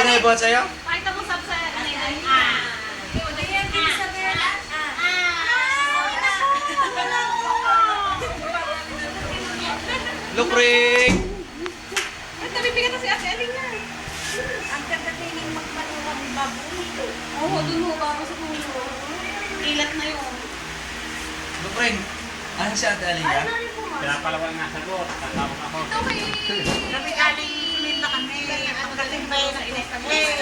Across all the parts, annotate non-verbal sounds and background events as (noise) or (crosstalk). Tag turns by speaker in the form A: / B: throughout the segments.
A: Sino yung buhat sa'yo?
B: Pakita mo sab sa ano yun. Ah. Ayan, ibig sabihin.
A: Look, Ring!
B: Ay, tabibigan na si Ate Aling na.
C: Ang kagatining magpanuwang baboy.
B: Oo, dun ho, baka sa puno. Ilat na yun.
A: Look, Ring! Ano si Ate Alina?
D: Pinapalawang nga sagot. Tatawag ako.
B: Ito kay...
C: Kami galing sulit na kami. Ang galing ba yun.
A: Eh,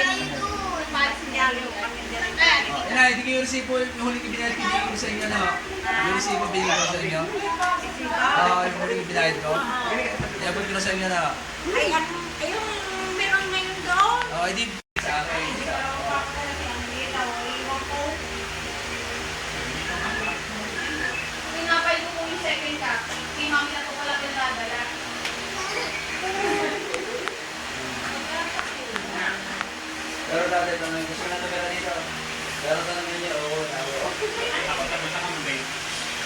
A: na, hindi kayo resibo yung huling ibinayad ko binigay ko sa inyo, no? Yung resibo binigay ko sa inyo? Oo, yung huling ibinayad ko. Iabot ko na sa inyo na.
C: Ay, ay, yung meron ngayon doon.
A: Oo, hindi sa akin.
B: Pinapay ko po yung second copy. Kay mami na po pala pinadala.
A: Pero dati, tanong gusto na tumira dito. Pero tanong niyo, oo, oo.
D: Ako tapos ako mag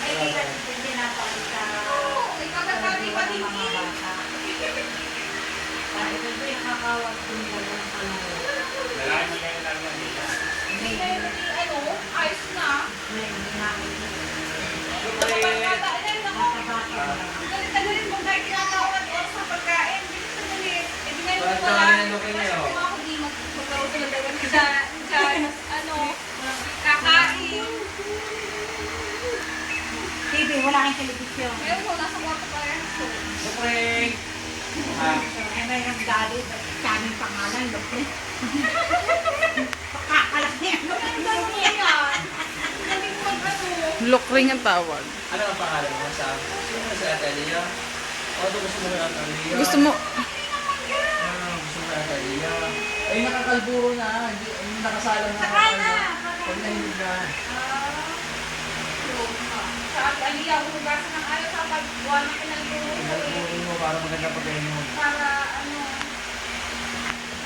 C: Ay, hindi ka hindi napakita.
B: Ay, kakagabi pa din
C: Mga
B: eh.
C: bata. Sabi ko, "Uy, kakawag ko yung dalawang panahon."
D: Lalaki mo kayo lang yan dito.
B: Hindi kayo naging ano, ayos na.
C: May ginamit ko.
B: Nakapagkata, ay, nako.
C: Nakabata.
B: Galit-galit mo dahil kinakawat oras sa pagkain. Bilis na galit. Eh, di ngayon
A: Bakit
B: wala.
A: ka ganyan, Lukin, eh, oh?
B: Kung ako di mag- magkaroon ng dalawa sa, sa, ano, kakain.
C: TV, wala kang telebisyon.
B: Ngayon ko, nasa kwarto pa yan. So,
A: Look, Ring! Ah,
C: Ay, may nagdali. Sa aming pangalan, Lupin. Pakakalak niya.
B: ang galing mo yan. Ang galing mag, ano.
E: Look ring ang tawag.
A: ano ang pangalan mo sa Sino si Ate Alina? O, ito gusto mo na Ate Alina?
E: Gusto mo,
A: Ah, gusto mo na Ate Alina? Ay, nakakalbo na. Hindi, yung nakasalang na.
C: Sakay na.
A: Pag nahilig na.
B: Sa aliyah, hugasan ng ayaw sa pagbuwan ng pinagbuhay.
A: Nagbuhin mo para maganda mo.
B: Para, ano,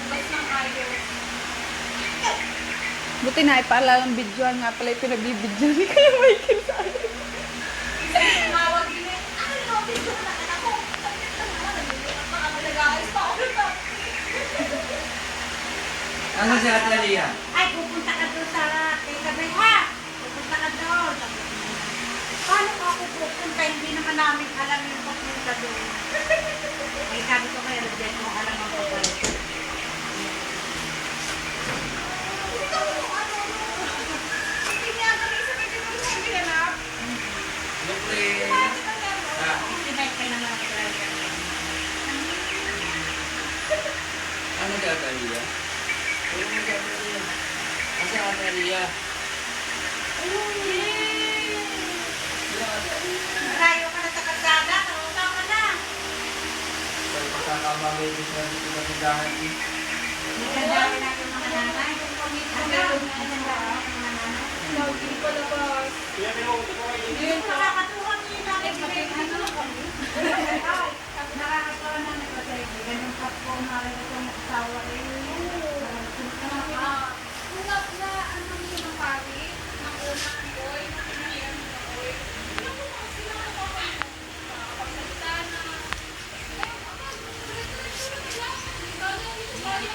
B: hugas ng ayaw.
E: buti na ipaalala ng videoan nga pala yung pinagbibidyo ni Kuya Michael sa akin.
B: Kasi tumawag din eh, ano, video na anak ko. Sabi ko, ano, baka nag-aayos pa ako.
A: Ano si Ate?
C: Ay, pupunta ka doon sa kay Gabriel, ha? Pupunta ka doon. Sabi ko, Paano ka ako pupunta? Hindi naman namin alam yung pupunta doon. Ay, sabi ko kayo, Rodel, mo alam ang pupunta.
B: Ito, ano, hindi niya kami sa video mo sa ginanap.
A: Look, Ring!
B: Bakit ang
C: talaga?
A: ano si Ate Alina? Ano si Ate Alina? Ano si Ate Alina? Sino Ate Alina?
C: Malayo ka na sa kalsada, kauta ka na.
A: Sa din sa dito sa tindahan eh.
C: Hindi ka dami na yung mga nanay. Ang meron na yung mga nanay.
D: Kaya pinupunta ko kayo dito.
C: Hindi ko niyo yung bakit kapag ano kami. Nakakatawa na nagpatay. Ganun pa po mahal ko ng asawa eh.
B: Ah, kung na, na, ano niyo ng pari, ng unang boy, ng pinahiran mo ng boy, hindi ako mga sila ang kapapalito. Nakakapagsalita na. Kaya, kapag, diretso-diretso na sila. Ikaw na yung isa tayo.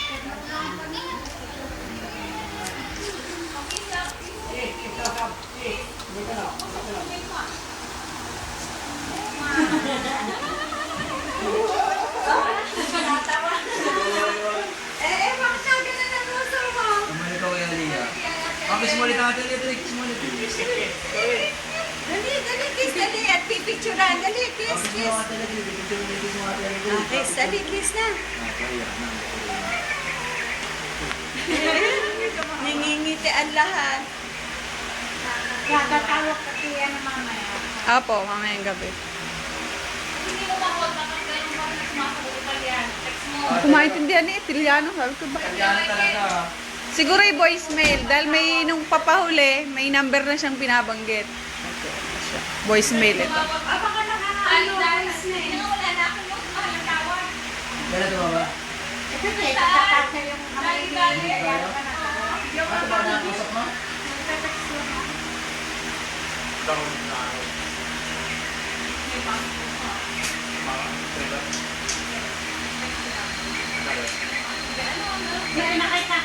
A: kiss mo ulit ang Ate Alina. Kiss mo ulit.
B: Dali, dali, kiss, dali. At pipicturean, dali,
A: Ah,
B: kiss,
A: kiss mo
B: kiss.
A: Kiss mo kiss mo.
B: Ah, kiss, dali, kiss na.
A: Ah, kaya na.
B: Nangingiti ang lahat.
C: Gagatawag kasi yan ng mamaya.
E: Apo, mamayang gabi.
B: Hindi mo makontak ang ganun ba na sumasagot Italian. Text mo.
A: Ah,
E: Kung maintindihan ni Italiano, sabi ko ba?
A: Kaya talaga.
E: Siguro yung voicemail. Dahil may nung papahuli, may number na siyang binabanggit. Okay, siya. Voicemail ito.
B: Abang ka nakakalo. Wala na ako yung malatawa. Wala tumama. Ito na, itatatag
A: na yung kamay. Dali, dali. Yung abang na mo?
D: Nagtatext lang ako. Daroon na ako. May pangko.
C: Mga, trailer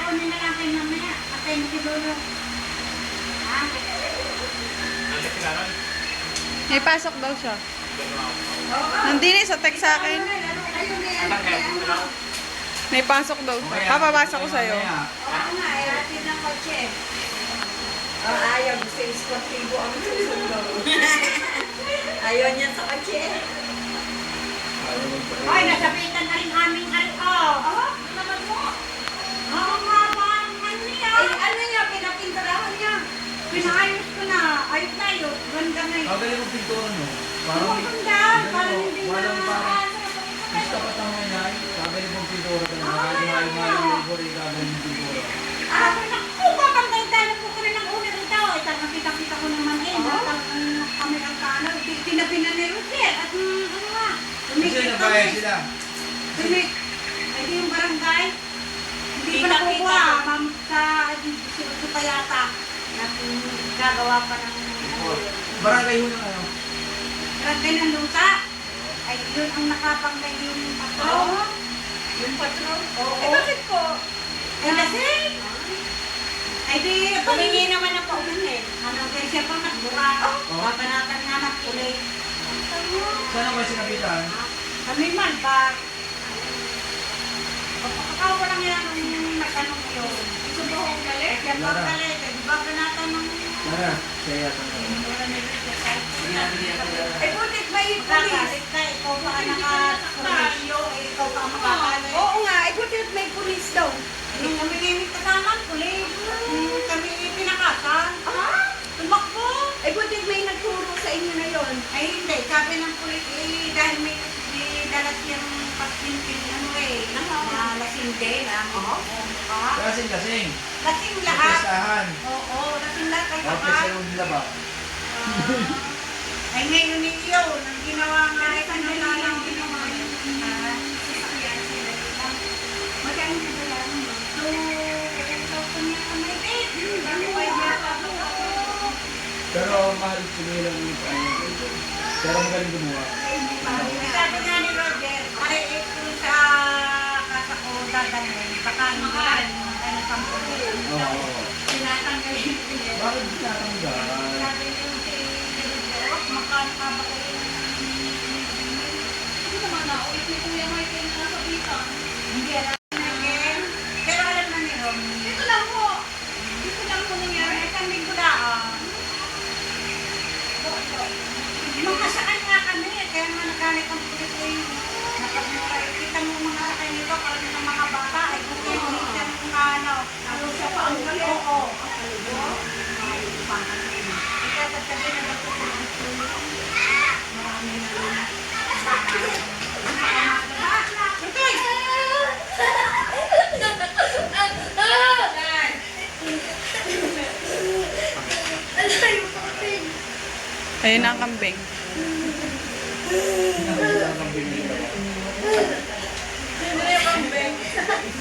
C: nakikakaunin na kayo mamaya. At tayo makidulo. Ha?
D: Ang kailangan.
E: May pasok daw siya. Nandini sa text sa akin. May pasok daw siya. Papabasa ko sa'yo.
B: Oo nga, eh, hatid ng kotse. Ayaw, gusto yung sportivo ang susundo. (laughs) ayaw niya sa kotse.
C: Hoy, nasabitan na rin aming karito.
B: Oh, ano naman mo?
C: Oo nga ba? Ano niya?
B: Ay, ano niya, pinapinturahan niya.
C: Pinaayos ko na. Ayos na na yun.
A: Kagaling yung pintura no? Parang
C: ganda. Parang hindi na.
A: Walang parang Gusto pa tama yan. Kagaling yung pintura talaga. Kahit mahal-mahal yung labor, eh, kagaling yung pintura.
C: Ah, naku, papantay tayo po ko rin ang una rito. Ito, nakita-kita ko naman eh. Kami ang kano. Tinabi na ni Ruder. At mm, ano nga.
A: Kasi
C: Tumikit
A: nabayad
C: kami.
A: sila.
C: Tumik. Ay, di yung barangay. Hindi pa
B: ko.
C: Ma'am, sa ito pa yata. Na mm, gagawa pa ng ano yun.
A: Barangay ho ng ano.
C: Barangay ng luta. Ay, yun ang nakapanggay yung patron.
B: Oo. Yung patron?
C: Oo.
B: Eh, bakit po?
C: Ay, lasing. Ay, di,
B: Humingi naman ang paumanhin.
C: Ano, kaya siya pang nagbura.
A: Oh.
C: Papanatan nga ng kulay.
A: Saan naman sinabitan?
C: Kami man ba? Pagkakawa lang yan ang nagtanong yun.
B: Gusto mo galit?
C: Kaya pang galit, eh, di ba panatan ng
A: Tara,
C: mura ni Richard?
B: Eh, butit may pulis.
C: Kakalit ka, ikaw pa ang nakakulisyo, ikaw pa ang makakalit.
B: Oo nga, eh, butit may pulis daw.
C: Nung kami nimit kasama. Nung kami pinakasan,
B: Ah?
C: tumakbo.
B: Eh, butit may nagturo sa inyo na yon.
C: Ay hindi, sabi ng pulis, eh, dahil may dalat yung pasintin, ano eh, na lasing din, ah,
B: Oo.
C: Ah. Lasing lahat.
A: Kapistahan.
C: Oo, lasing lahat
A: Kapit
C: kapal.
A: sa yung laba.
C: Ay ngayon ni Iyo, nang ginawa nga ay kanila lang ginawa ah, ako?
A: Pero mahal sila yung ano. Pero magaling gumawa.
C: Sabi nga ni Roger, pare ito sa kasa ko dadalhin, baka hindi yan, ano sa
A: Oo.
C: Tinatanggalin ko yun.
A: Bakit di tatanggal?
C: Sabi niyo si Roger, "Oh, makano ka ba kayo?
B: Hindi naman na, ulit ni Kuya Michael na nasabitan.
C: Hindi alam Ayun na ang kambing. Ayun na ang kambing.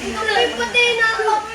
C: Ito na yung
E: patay na ang kambing.